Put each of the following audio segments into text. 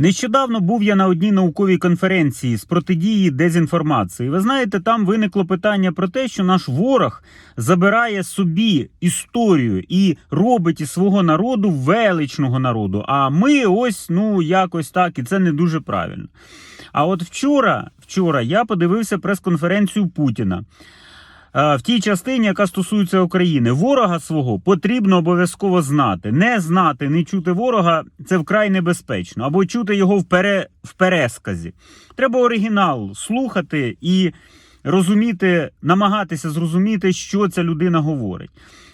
Нещодавно був я на одній науковій конференції з протидії дезінформації. Ви знаєте, там виникло питання про те, що наш ворог забирає собі історію і робить із свого народу величного народу. А ми ось ну якось так, і це не дуже правильно. А от вчора, вчора я подивився прес-конференцію Путіна. Е, В тій частині, яка стосується України, ворога свого потрібно обов'язково знати. Не знати, не чути ворога це вкрай небезпечно, або чути його в, пере, в пересказі. Треба оригінал слухати і розуміти, намагатися зрозуміти, що ця людина говорить.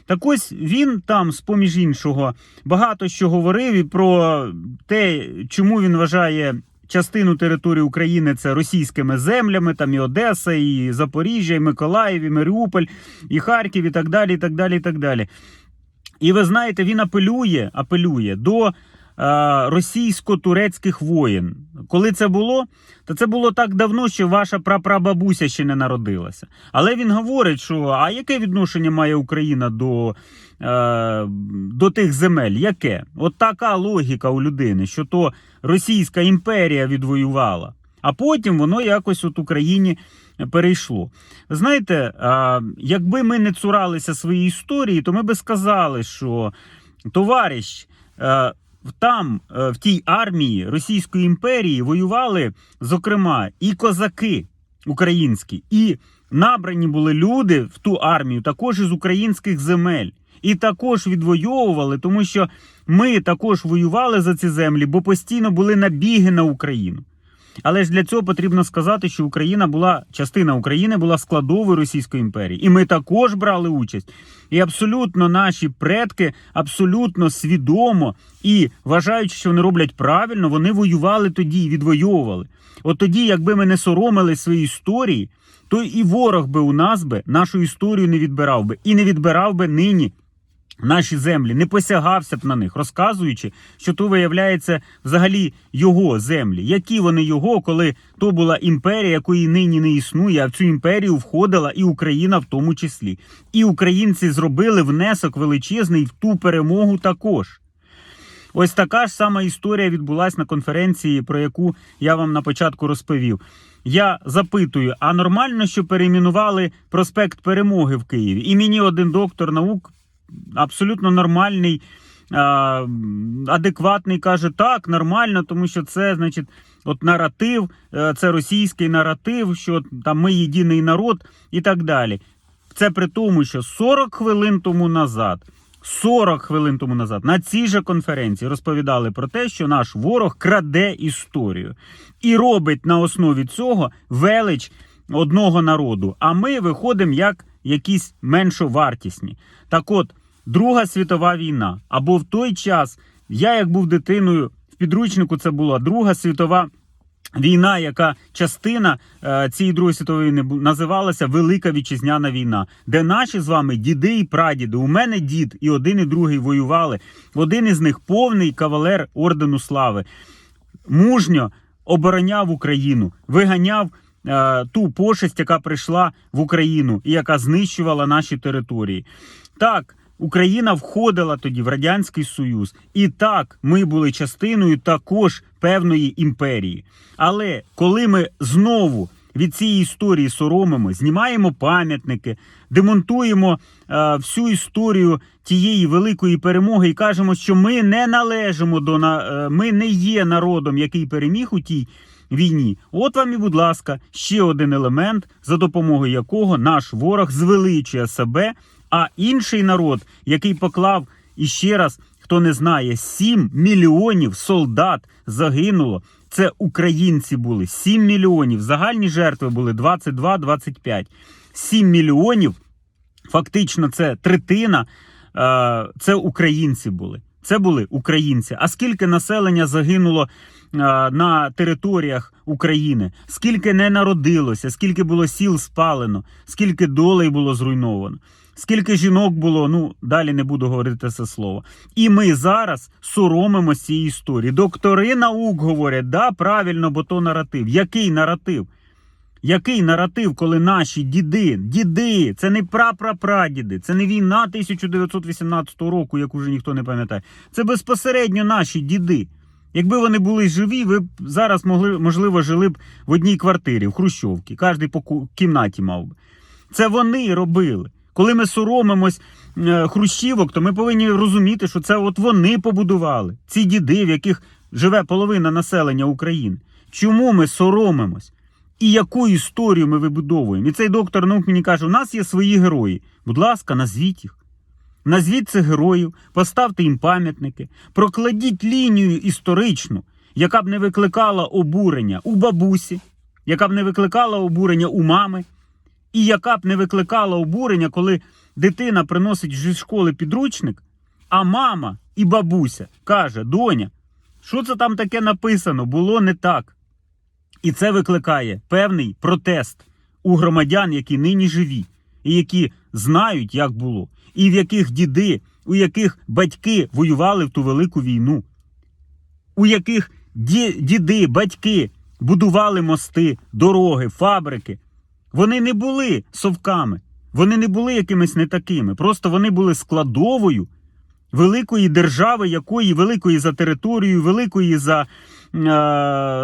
Так ось він там, з поміж іншого, багато що говорив і про те, чому він вважає частину території України це російськими землями, там і Одеса, і Запоріжжя, і Миколаїв, і Маріуполь, і Харків, і так далі. І так далі, і так далі. І ви знаєте, він апелює, апелює до російсько-турецьких воєн. Коли це було, то це було так давно, що ваша прапрабабуся ще не народилася. Але він говорить, що а яке відношення має Україна до, е, до тих земель? Яке? От така логіка у людини, що то Російська імперія відвоювала, а потім воно якось от Україні перейшло. Знаєте, а, якби ми не цуралися своєї історії, то ми би сказали, що товариш. Там, е, в тій армії Російської імперії, воювали, зокрема, і козаки українські, і набрані були люди в ту армію, також із українських земель. І також відвоювали, тому що ми також воювали за ці землі, бо постійно були набіги на Україну. Але ж для цього потрібно сказати, що Україна була частина України була складовою Російської імперії, і ми також брали участь. І абсолютно наші предки абсолютно свідомо і вважаючи, що вони роблять правильно, вони воювали тоді і відвоювали. От тоді, якби ми не соромили свої історії, то і ворог би у нас би нашу історію не відбирав би і не відбирав би нині наші землі, не посягався б на них, розказуючи, що то виявляється взагалі його землі. Які вони його, коли то була імперія, якої нині не існує, а в цю імперію входила і Україна в тому числі. І українці зробили внесок величезний в ту перемогу також. Ось така ж сама історія відбулася на конференції, про яку я вам на початку розповів. Я запитую: а нормально, що перейменували проспект Перемоги в Києві? І мені один доктор наук абсолютно нормальний, адекватний каже, так, нормально, тому що це, значить, от наратив, е, це російський наратив, що там ми єдиний народ і так далі. Це при тому, що 40 хвилин тому назад. 40 хвилин тому назад на цій же конференції розповідали про те, що наш ворог краде історію і робить на основі цього велич одного народу. А ми виходимо як якісь меншовартісні. Так от, Друга світова війна. Або в той час я, як був дитиною, в підручнику це була Друга світова. Війна, яка частина е, цієї Другої світової війни називалася Велика Вітчизняна війна, де наші з вами діди і прадіди. У мене дід і один, і другий воювали. Один із них повний кавалер ордену слави, мужньо обороняв Україну, виганяв е, ту пошесть, яка прийшла в Україну і яка знищувала наші території. Так. Україна входила тоді в Радянський Союз, і так ми були частиною також певної імперії. Але коли ми знову від цієї історії соромимо, знімаємо пам'ятники, демонтуємо е, всю історію тієї великої перемоги і кажемо, що ми не належимо до на е, ми не є народом, який переміг у тій війні. От вам і, будь ласка, ще один елемент, за допомогою якого наш ворог звеличує себе. А інший народ, який поклав і ще раз, хто не знає, 7 мільйонів солдат загинуло. Це українці були 7 мільйонів. Загальні жертви були 22-25. 7 мільйонів. Фактично, це третина. е, Це українці були. Це були українці. А скільки населення загинуло е, на територіях України? Скільки не народилося, скільки було сіл спалено, скільки долей було зруйновано? Скільки жінок було, ну далі не буду говорити це слово. І ми зараз соромимо цієї історії. Доктори наук говорять, да, правильно, бо то наратив. Який наратив? Який наратив, коли наші діди, діди, це не прапрапрадіди, це не війна 1918 року, яку вже ніхто не пам'ятає. Це безпосередньо наші діди. Якби вони були живі, ви б зараз могли, можливо, жили б в одній квартирі, в Хрущовці. Кожен по кімнаті мав би. Це вони робили. Коли ми соромимось е, хрущівок, то ми повинні розуміти, що це от вони побудували. Ці діди, в яких живе половина населення України. Чому ми соромимось? І яку історію ми вибудовуємо? І цей доктор наук мені каже: у нас є свої герої. Будь ласка, назвіть їх. Назвіть цих героїв, поставте їм пам'ятники, прокладіть лінію історичну, яка б не викликала обурення у бабусі, яка б не викликала обурення у мами, і яка б не викликала обурення, коли дитина приносить зі школи підручник, а мама і бабуся каже: Доня, що це там таке написано? Було не так. І це викликає певний протест у громадян, які нині живі, і які знають, як було, і в яких діди, у яких батьки воювали в ту велику війну, у яких ді- діди, батьки будували мости, дороги, фабрики. Вони не були совками, вони не були якимись не такими. Просто вони були складовою великої держави, якої великої за територією, великої за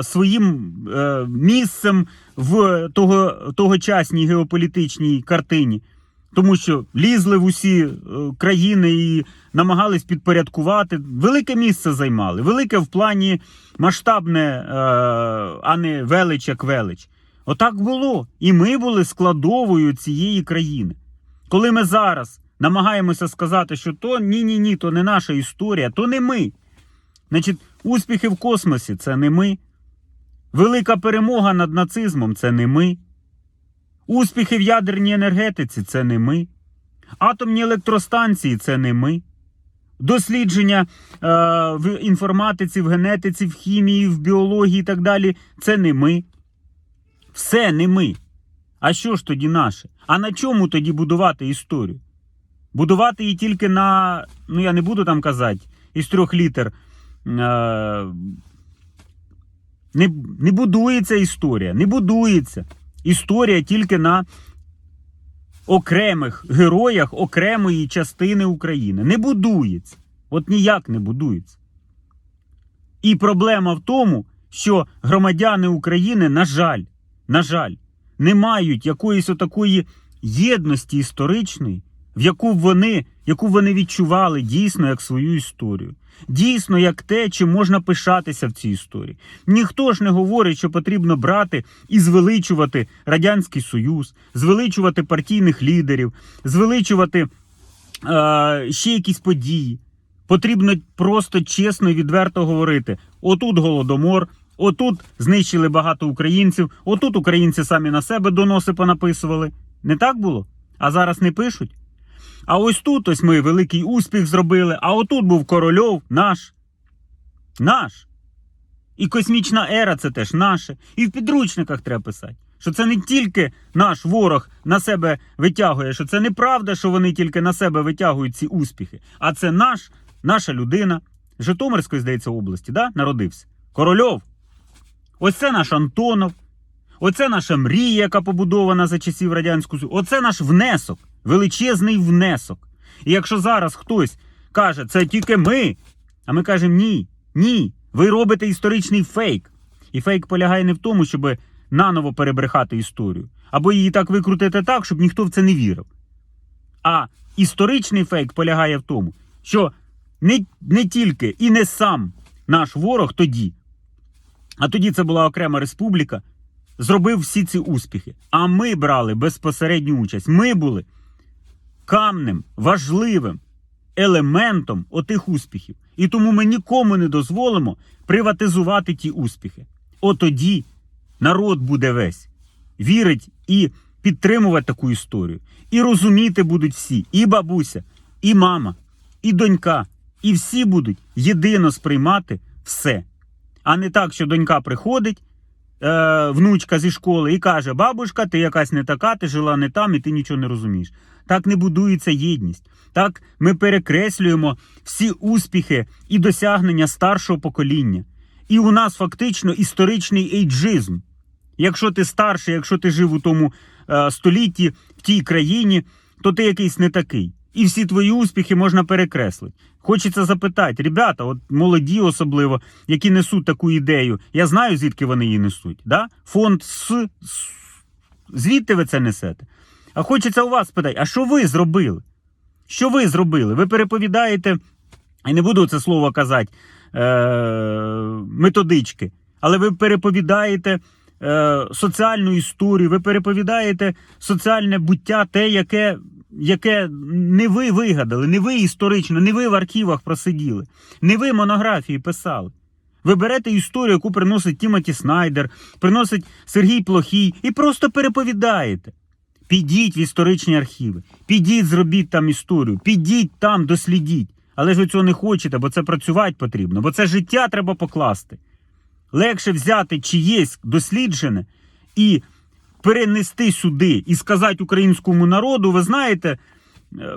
своїм е, місцем в того, тогочасній геополітичній картині. Тому що лізли в усі е, країни і намагались підпорядкувати. Велике місце займали, велике в плані масштабне, е, а не велич як велич. Отак було. І ми були складовою цієї країни. Коли ми зараз намагаємося сказати, що то ні-ні ні, то не наша історія, то не ми. Значить, успіхи в космосі це не ми. Велика перемога над нацизмом це не ми. Успіхи в ядерній енергетиці це не ми. Атомні електростанції це не ми. Дослідження е, в інформатиці, в генетиці, в хімії, в біології і так далі це не ми. Все не ми. А що ж тоді наше? А на чому тоді будувати історію? Будувати її тільки на, ну я не буду там казати, із трьох літер. Е, не, не будується історія, не будується. Історія тільки на окремих героях окремої частини України. Не будується. От ніяк не будується. І проблема в тому, що громадяни України, на жаль, на жаль, не мають якоїсь отакої єдності історичної, в яку вони, яку вони відчували дійсно як свою історію. Дійсно, як те, чим можна пишатися в цій історії. Ніхто ж не говорить, що потрібно брати і звеличувати Радянський Союз, звеличувати партійних лідерів, звеличувати е, ще якісь події. Потрібно просто чесно і відверто говорити: отут голодомор, отут знищили багато українців, отут українці самі на себе доноси понаписували. Не так було? А зараз не пишуть. А ось тут ось ми великий успіх зробили, а отут був корольов наш. Наш. І космічна ера це теж наше. І в підручниках треба писати. Що це не тільки наш ворог на себе витягує, що це неправда, що вони тільки на себе витягують ці успіхи. А це наш, наша людина Житомирської, здається, області, да? народився. Корольов. Ось це наш Антонов. Оце наша мрія, яка побудована за часів Радянського Союзу. Оце наш внесок, величезний внесок. І якщо зараз хтось каже, це тільки ми, а ми кажемо ні, ні, ви робите історичний фейк. І фейк полягає не в тому, щоб наново перебрехати історію, або її так викрутити так, щоб ніхто в це не вірив. А історичний фейк полягає в тому, що не, не тільки і не сам наш ворог тоді, а тоді це була окрема республіка, зробив всі ці успіхи. А ми брали безпосередню участь. Ми були камнем, важливим елементом отих успіхів. І тому ми нікому не дозволимо приватизувати ті успіхи. Отоді народ буде весь вірить і підтримувати таку історію. І розуміти будуть всі: і бабуся, і мама, і донька, і всі будуть єдино сприймати все. А не так, що донька приходить, е, внучка зі школи і каже: Бабушка, ти якась не така, ти жила не там, і ти нічого не розумієш. Так не будується єдність. Так ми перекреслюємо всі успіхи і досягнення старшого покоління. І у нас фактично історичний ейджизм. Якщо ти старший, якщо ти жив у тому е, столітті, в тій країні, то ти якийсь не такий. І всі твої успіхи можна перекреслити. Хочеться запитати, ребята, от молоді особливо, які несуть таку ідею. Я знаю, звідки вони її несуть. Да? Фонд С. С- Звідти ви це несете. А хочеться у вас спитати, а що ви зробили? Що ви зробили? Ви переповідаєте, і не буду це слово казати, е- методички, але ви переповідаєте е- соціальну історію, ви переповідаєте соціальне буття, те, яке, яке не ви вигадали, не ви історично, не ви в архівах просиділи, не ви монографії писали. Ви берете історію, яку приносить Тімоті Снайдер, приносить Сергій Плохій, і просто переповідаєте. Підіть в історичні архіви, підіть, зробіть там історію, підіть там, дослідіть. Але ж ви цього не хочете, бо це працювати потрібно, бо це життя треба покласти. Легше взяти чиєсь досліджене і перенести сюди і сказати українському народу, ви знаєте, е,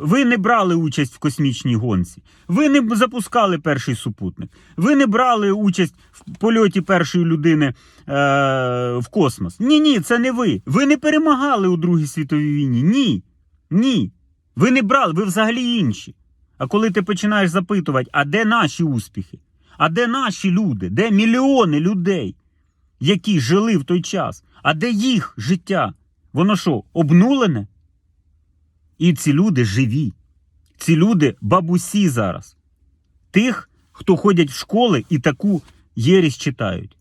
ви не брали участь в космічній гонці, ви не запускали перший супутник, ви не брали участь в польоті першої людини е, в космос. Ні, ні, це не ви. Ви не перемагали у Другій світовій війні. Ні. Ні. Ви не брали, ви взагалі інші. А коли ти починаєш запитувати, а де наші успіхи? А де наші люди? Де мільйони людей, які жили в той час? А де їх життя? Воно що, обнулене? І ці люди живі. Ці люди бабусі зараз. Тих, хто ходять в школи і таку єрість читають.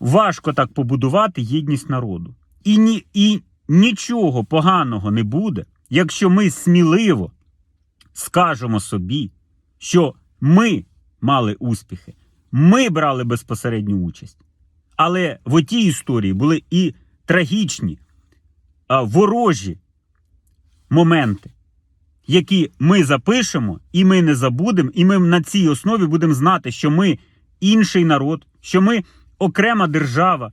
Важко так побудувати єдність народу. І, ні, і нічого поганого не буде, якщо ми сміливо скажемо собі, що ми мали успіхи, ми брали безпосередню участь. Але в отій історії були і трагічні, ворожі моменти, які ми запишемо, і ми не забудемо, і ми на цій основі будемо знати, що ми інший народ, що ми окрема держава.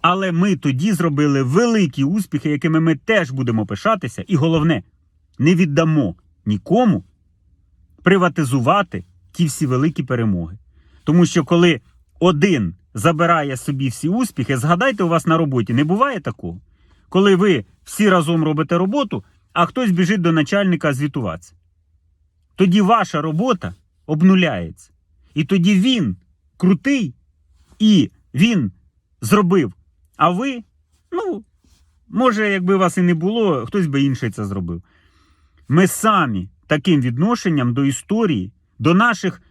Але ми тоді зробили великі успіхи, якими ми теж будемо пишатися, і головне, не віддамо нікому приватизувати ті всі великі перемоги. Тому що коли один забирає собі всі успіхи, згадайте, у вас на роботі не буває такого, коли ви всі разом робите роботу, а хтось біжить до начальника звітуватися. Тоді ваша робота обнуляється. І тоді він крутий, і він зробив. А ви, ну, може, якби вас і не було, хтось би інший це зробив. Ми самі таким відношенням до історії, до наших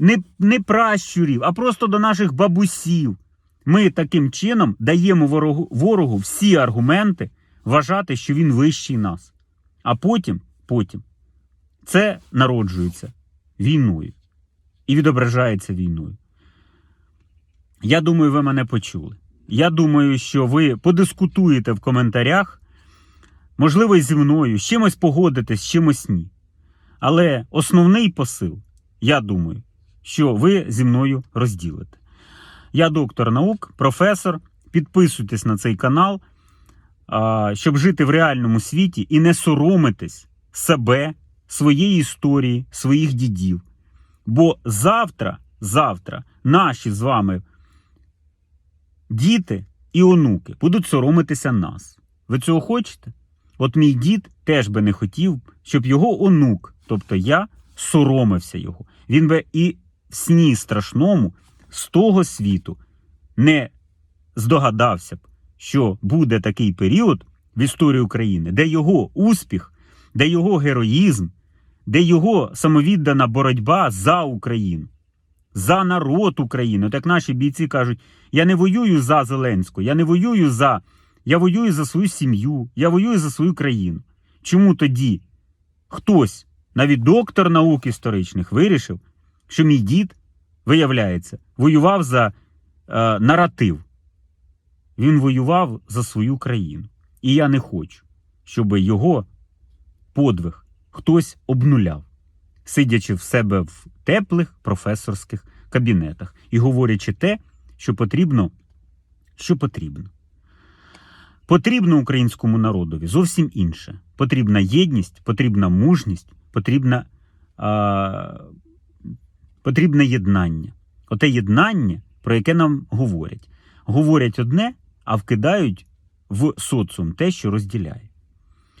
не, не пращурів, а просто до наших бабусів. Ми таким чином даємо ворогу, ворогу всі аргументи вважати, що він вищий нас. А потім, потім це народжується війною і відображається війною. Я думаю, ви мене почули. Я думаю, що ви подискутуєте в коментарях, можливо, зі мною, з чимось погодитесь, з чимось ні. Але основний посил, я думаю, що ви зі мною розділите. Я доктор наук, професор. Підписуйтесь на цей канал, щоб жити в реальному світі і не соромитись себе, своєї історії, своїх дідів. Бо завтра, завтра наші з вами діти і онуки будуть соромитися нас. Ви цього хочете? От мій дід теж би не хотів, щоб його онук, тобто я, соромився його. Він би і в сні страшному з того світу не здогадався б, що буде такий період в історії України, де його успіх, де його героїзм, де його самовіддана боротьба за Україну, за народ України. От як наші бійці кажуть, я не воюю за Зеленського, я не воюю за. Я воюю за свою сім'ю, я воюю за свою країну. Чому тоді хтось, навіть доктор наук історичних, вирішив, що мій дід, виявляється, воював за е, наратив. Він воював за свою країну. І я не хочу, щоб його подвиг хтось обнуляв, сидячи в себе в теплих професорських кабінетах і говорячи те, що потрібно, що потрібно. Потрібно українському народові зовсім інше. Потрібна єдність, потрібна мужність, потрібна, а, потрібне єднання. Оте єднання, про яке нам говорять. Говорять одне, а вкидають в соціум те, що розділяє.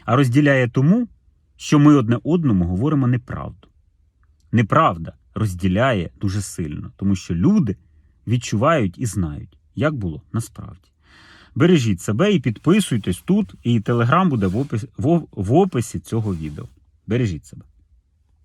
А розділяє тому, що ми одне одному говоримо неправду. Неправда розділяє дуже сильно, тому що люди відчувають і знають, як було насправді. Бережіть себе і підписуйтесь тут, і телеграм буде в описі, в, описі цього відео. Бережіть себе.